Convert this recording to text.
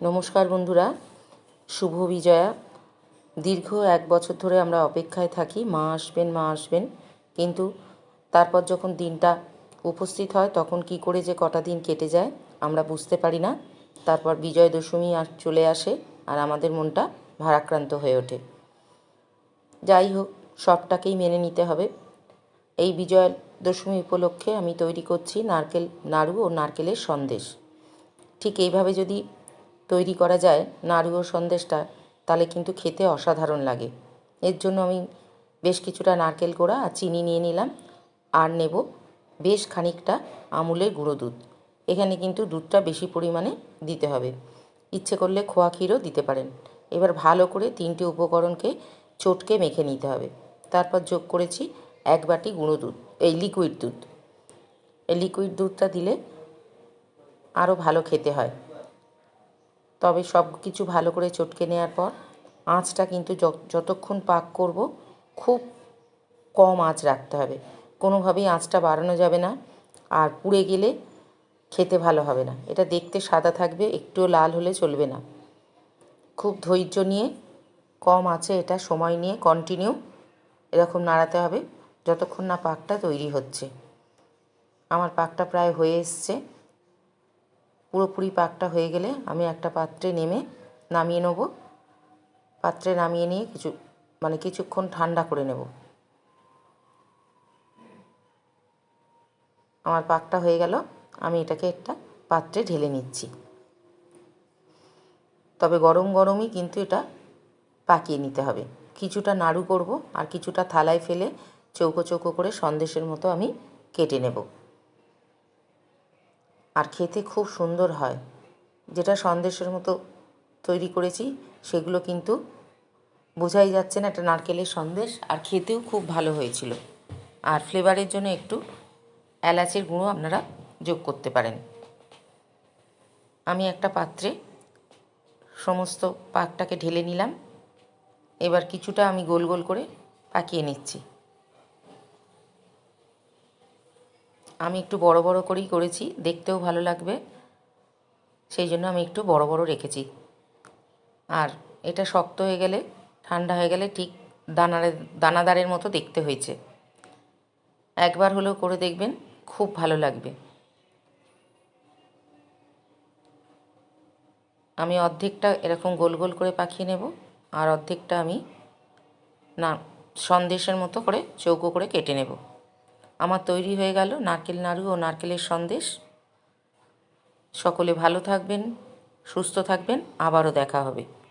নমস্কার বন্ধুরা। শুভ বিজয়া। দীর্ঘ এক বছর ধরে আমরা অপেক্ষায় থাকি, মা আসবেন মা আসবেন। কিন্তু তারপর যখন দিনটা উপস্থিত হয়, তখন কি করে যে কটা দিন কেটে যায়, আমরা বুঝতে পারি না। তারপর বিজয় দশমী আর চলে আসে আর আমাদের মনটা ভারাক্রান্ত হয়ে ওঠে। যাই হোক, সবটাকেই মেনে নিতে হবে। এই বিজয়া দশমী উপলক্ষে আমি তৈরি করছি নারকেল নাড়ু ও নারকেলের সন্দেশ। ঠিক এইভাবে যদি তৈরি করা যায় নাড়ু ও সন্দেশটা, তাহলে কিন্তু খেতে অসাধারণ লাগে। এর জন্য আমি বেশ কিছুটা নারকেল কোড়া আর চিনি নিয়ে নিলাম আর নেব বেশ খানিকটা আমুলের গুঁড়ো দুধ। এখানে কিন্তু দুধটা বেশি পরিমাণে দিতে হবে। ইচ্ছে করলে খোয়া ক্ষীরও দিতে পারেন। এবার ভালো করে তিনটি উপকরণকে চটকে মেখে নিতে হবে। তারপর যোগ করেছি এক বাটি গুঁড়ো দুধ, এই লিকুইড দুধ। এই লিকুইড দুধটা দিলে আরও ভালো খেতে হয়। তবে সব কিছু ভালো করে চটকে নেওয়ার পর আঁচটা কিন্তু যতক্ষণ পাক করব, খুব কম আঁচ রাখতে হবে। কোনোভাবেই আঁচটা বাড়ানো যাবে না আর পুড়ে গেলে খেতে ভালো হবে না। এটা দেখতে সাদা থাকবে, একটুও লাল হলে চলবে না। খুব ধৈর্য নিয়ে, কম আছে এটা সময় নিয়ে কন্টিনিউ এরকম নাড়াতে হবে, যতক্ষণ না পাকটা তৈরি হচ্ছে। আমার পাকটা প্রায় হয়ে এসছে। পুরোপুরি পাকটা হয়ে গেলে আমি একটা পাত্রে নেমে নামিয়ে নেব। পাত্রে নামিয়ে নিয়ে কিছু মানে কিছুক্ষণ ঠান্ডা করে নেব। আমার পাকটা হয়ে গেল, আমি এটাকে একটা পাত্রে ঢেলে নিচ্ছি। তবে গরম গরমই কিন্তু এটা পাকিয়ে নিতে হবে। কিছুটা নাড়ু করব আর কিছুটা থালায় ফেলে চৌকো চৌকো করে সন্দেশের মতো আমি কেটে নেব। আর খেতে খুব সুন্দর হয়। যেটা সন্দেশের মতো তৈরি করেছি, সেগুলো কিন্তু বোঝাই যাচ্ছে না একটা নারকেলের সন্দেশ, আর খেতেও খুব ভালো হয়েছিল। আর ফ্লেভারের জন্য একটু এলাচের গুঁড়ো আপনারা যোগ করতে পারেন। আমি একটা পাত্রে সমস্ত পাকটাকে ঢেলে নিলাম। এবার কিছুটা আমি গোল গোল করে পাকিয়ে নিচ্ছি। আমি একটু বড় বড় করেই করেছি, দেখতেও ভালো লাগবে। সেই জন্য আমি একটু বড় বড় রেখেছি। আর এটা শক্ত হয়ে গেলে, ঠান্ডা হয়ে গেলে ঠিক দানারে, দানাদারের মতো দেখতে হয়েছে। একবার হলেও করে দেখবেন, খুব ভালো লাগবে। আমি অর্ধেকটা এরকম গোল গোল করে পাখিয়ে নেব, আর অর্ধেকটা আমি না, সন্দেশের মতো করে চৌকো করে কেটে নেব। আমার তৈরি হয়ে গেল নারকেল নাড়ু ও নারকেলের সন্দেশ। সকলে ভালো থাকবেন, সুস্থ থাকবেন, আবারও দেখা হবে।